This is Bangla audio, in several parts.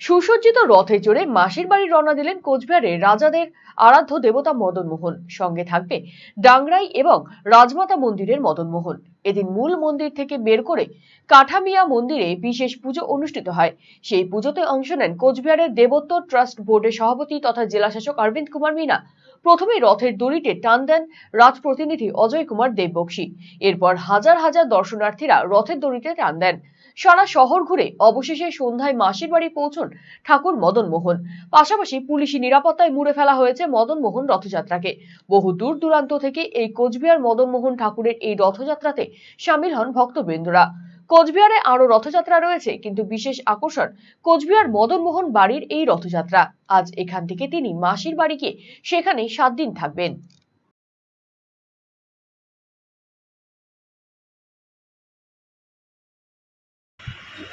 সুসজ্জিত রথে চড়ে মাসির বাড়ি রওনা দিলেন কোচবিহারে রাজাদের আরাধ্য দেবতা মদন মোহন সঙ্গে থাকবে ডাংরাই এবং রাজমাতা মন্দিরের মদন মোহন এদিন মূল মন্দির থেকে বের করে কাঠামিয়া মন্দিরে বিশেষ পুজো অনুষ্ঠিত হয়। সেই পুজোতে অংশ নেন কোচবিহারের দেবোত্তর ট্রাস্ট বোর্ডের সভাপতি তথা জেলাশাসক অরবিন্দ কুমার মিনা। প্রথমে রথের দড়িতে টান দেন রাজ প্রতিনিধি অজয় কুমার দেববক্সী। এরপর হাজার হাজার দর্শনার্থীরা রথের দড়িতে টান দেন। সারা শহর ঘুরে অবশেষে সন্ধ্যায় মাসির বাড়ি পৌঁছন ঠাকুর মদন মোহন। পাশাপাশি পুলিশি নিরাপত্তায় মুড়ে ফেলা হয়েছে মদন মোহন রথযাত্রাকে। বহু দূর দূরান্ত থেকে এই কোচবিহার মদন মোহন ঠাকুরের এই রথযাত্রাতে সামিল হন ভক্তবৃন্দরা। কোচবিহারে আরও রথযাত্রা রয়েছে, কিন্তু বিশেষ আকর্ষণ কোচবিহার মদন মোহন বাড়ির এই রথযাত্রা। আজ এখান থেকে তিনি মাসির বাড়ি গিয়ে সেখানে সাত দিন থাকবেন।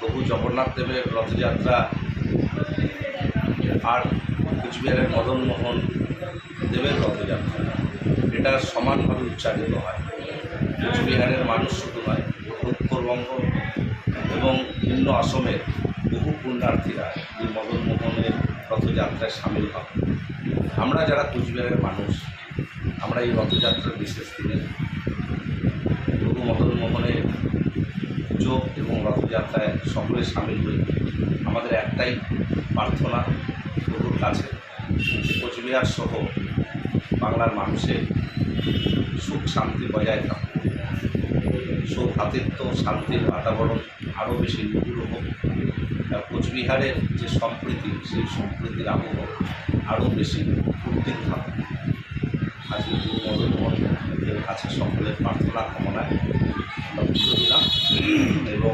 প্রভু জগন্নাথ দেবের রথযাত্রা আর কুচবিহারের মদনমোহন দেবের রথযাত্রা। এটা সমানভাবে উচ্চারিত হয়। কুচবিহারের মানুষ শুধু নয় উত্তরবঙ্গ এবং ভিন্ন অসমের বহু পুণ্যার্থীরা এই মদনমোহনের রথযাত্রায় সামিল হন আমরা যারা কুচবিহারের মানুষ, আমরা এই রথযাত্রার বিশেষ দিনে প্রভু মদন মোহনের পুজো এবং রথযাত্রায় সকলে সামিল হই আমাদের একটাই প্রার্থনা, প্রভুর কাছে। কোচবিহার সহ বাংলার মানুষের সুখ শান্তি বজায় থাকুক সৌভাতৃত্ব, শান্তির বাতাবরণ আরও বেশি নিবিড় হোক। কোচবিহারের যে সম্প্রীতি, সেই সম্প্রীতির আবহ আরও বেশি উদ্দিন থাকুক আজকে গুরু মদন মোহনের কাছে সকলের প্রার্থনা কামনায় আমরা দিলাম এবং